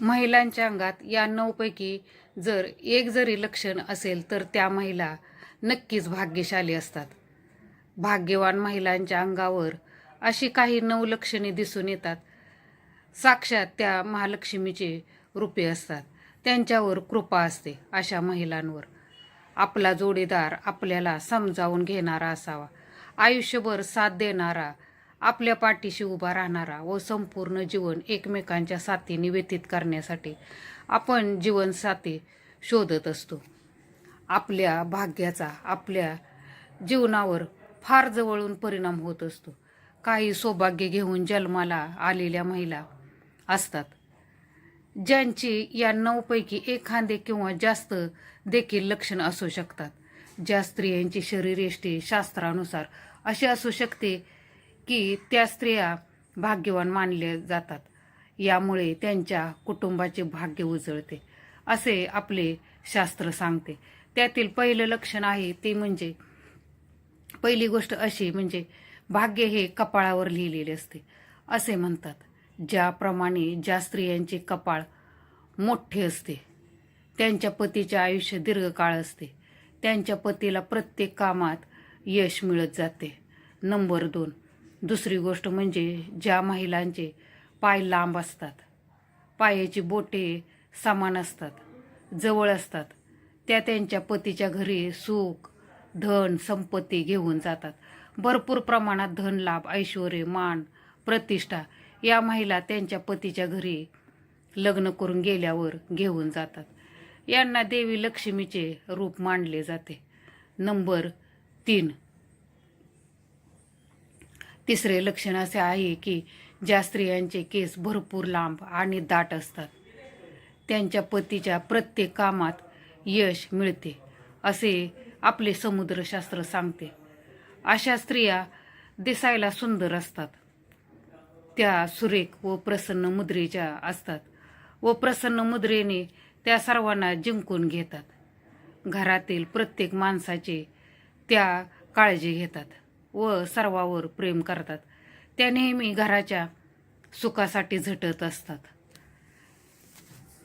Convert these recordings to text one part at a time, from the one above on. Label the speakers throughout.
Speaker 1: महिलांच्या अंगात या नऊपैकी जर एक जरी लक्षण असेल तर त्या महिला नक्कीच भाग्यशाली असतात. भाग्यवान महिलांच्या अंगावर अशी काही नऊ लक्षणे दिसून येतात. साक्षात त्या महालक्ष्मीचे रूपे असतात. त्यांच्यावर कृपा असते अशा महिलांवर. आपला जोडीदार आपल्याला समजावून घेणारा असावा. आयुष्यभर साथ देणारा आपल्या पाठीशी उभा राहणारा व संपूर्ण जीवन एकमेकांच्या साथीने व्यतीत करण्यासाठी आपण जीवनसाथी शोधत असतो. आपल्या भाग्याचा आपल्या जीवनावर फार जवळून परिणाम होत असतो. काही सौभाग्य घेऊन जन्माला आलेल्या महिला असतात ज्यांची या नऊपैकी एखादे किंवा जास्त देखील लक्षण असू शकतात. ज्या स्त्रियांची शरीरयष्टी शास्त्रानुसार अशी असू शकते की त्या स्त्रिया भाग्यवान मानल्या जातात. यामुळे त्यांच्या कुटुंबाचे भाग्य उजळते असे आपले शास्त्र सांगते. त्यातील पहिलं लक्षण आहे ते म्हणजे पहिली गोष्ट अशी म्हणजे भाग्य हे कपाळावर लिहिलेले असते असे म्हणतात. ज्याप्रमाणे ज्या स्त्रियांचे कपाळ मोठे असते त्यांच्या पतीचे आयुष्य दीर्घकाळ असते त्यांच्या पतीला प्रत्येक कामात यश मिळत जाते. नंबर दोन दुसरी गोष्ट म्हणजे ज्या महिलांचे पाय लांब असतात पायाची बोटे समान असतात जवळ असतात त्या त्यांच्या पतीच्या घरी सुख धन संपत्ती घेऊन जातात. भरपूर प्रमाणात धन लाभ ऐश्वर मान प्रतिष्ठा या महिला त्यांच्या पतीच्या घरी लग्न करून गेल्यावर घेऊन जातात. यांना देवी लक्ष्मीचे रूप मानले जाते. नंबर तीन. तिसरे लक्षण असे आहे की ज्या स्त्रियांचे केस भरपूर लांब आणि दाट असतात. त्यांच्या पतीच्या प्रत्येक कामात यश मिळते असे आपले समुद्रशास्त्र सांगते. अशा स्त्रिया दिसायला सुंदर असतात. त्या सुरेख व प्रसन्न मुद्रेच्या असतात व प्रसन्न मुद्रेने त्या सर्वांना जिंकून घेतात. घरातील प्रत्येक माणसाचे त्या काळजी घेतात. व सर्वावर प्रेम करतात. त्या नेहमी घराच्या सुखासाठी झटत असतात.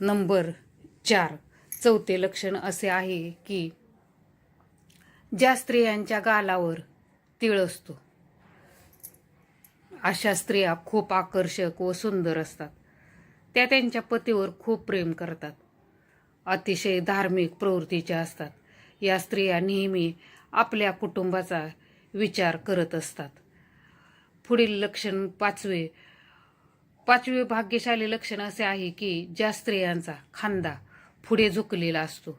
Speaker 1: नंबर चार. चौथे लक्षण असे आहे की ज्या स्त्रियांच्या गालावर तिळ असतो अशा स्त्रिया खूप आकर्षक व सुंदर असतात. त्या त्यांच्या पतीवर खूप प्रेम करतात. अतिशय धार्मिक प्रवृत्तीच्या असतात. या स्त्रिया नेहमी आपल्या कुटुंबाचा विचार करत असतात. पुढील लक्षण पाचवे. पाचवे भाग्यशाली लक्षण असे आहे की ज्या स्त्रियांचा खांदा पुढे झुकलेला असतो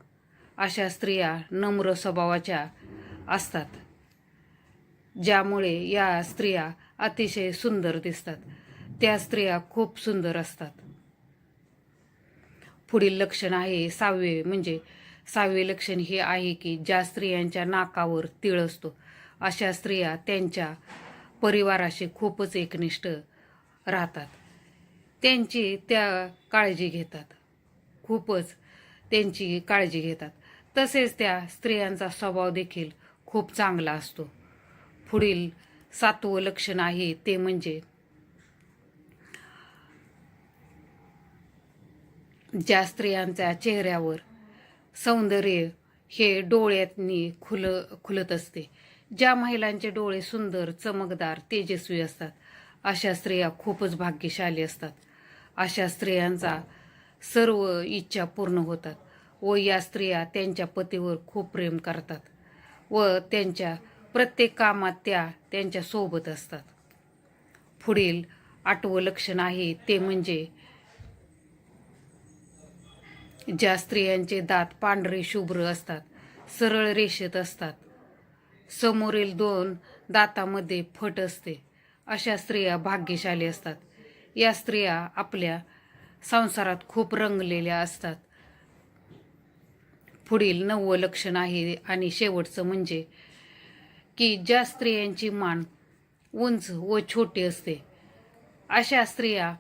Speaker 1: अशा स्त्रिया नम्र स्वभावाच्या असतात ज्यामुळे या स्त्रिया अतिशय सुंदर दिसतात. त्या स्त्रिया खूप सुंदर असतात. पुढील लक्षण आहे सहावे. म्हणजे सहावे लक्षण हे आहे की ज्या स्त्रियांच्या नाकावर तिळ असतो अशा स्त्रिया त्यांच्या परिवाराशी खूपच एकनिष्ठ राहतात. त्यांची त्या काळजी घेतात. खूपच त्यांची काळजी घेतात. तसेच त्या स्त्रियांचा स्वभाव देखील खूप चांगला असतो. पुढील सातवं लक्षण आहे ते म्हणजे ज्या स्त्रियांच्या चेहऱ्यावर सौंदर्य हे डोळ्यातनी खुल खुलत असते. ज्या महिलांचे डोळे सुंदर चमकदार तेजस्वी असतात अशा स्त्रिया खूपच भाग्यशाली असतात. अशा स्त्रियांचा सर्व इच्छा पूर्ण होतात व या स्त्रिया त्यांच्या पतीवर खूप प्रेम करतात व त्यांच्या प्रत्येक कामात त्या त्यांच्यासोबत असतात. पुढील आठवं लक्षण आहे ते म्हणजे ज्या स्त्रियांचे दात पांढरे शुभ्र असतात सरळ रेषेत असतात समोरील दोन दातामध्ये फट असते. अशा स्त्रिया भाग्यशाली असतात. या स्त्रिया आपल्या संसारात खूप रंगलेल्या असतात. पुढील नववं लक्षण आहे आणि शेवटचं म्हणजे की ज्या स्त्रियांची मान उंच व छोटी असते अशा स्त्रिया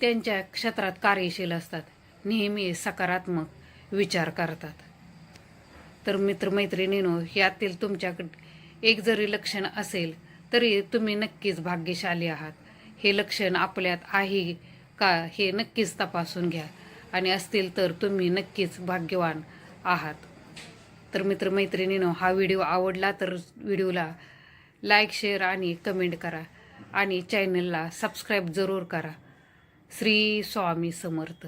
Speaker 1: त्यांच्या क्षेत्रात कार्यशील असतात. नेहमी सकारात्मक विचार करतात. तर मित्रमैत्रिणीनो यातील तुमच्याकडे एक जरी लक्षण असेल तरी तुम्ही नक्कीच भाग्यशाली आहात. हे लक्षण आपल्यात आहे का हे नक्कीच तपासून घ्या. आणि असतील तर तुम्ही नक्कीच भाग्यवान आहात. तर मित्रमैत्रिणीनो हा व्हिडिओ आवडला तर व्हिडिओला लाईक शेअर आणि कमेंट करा. आणि चॅनलला सबस्क्राईब जरूर करा. श्री स्वामी समर्थ.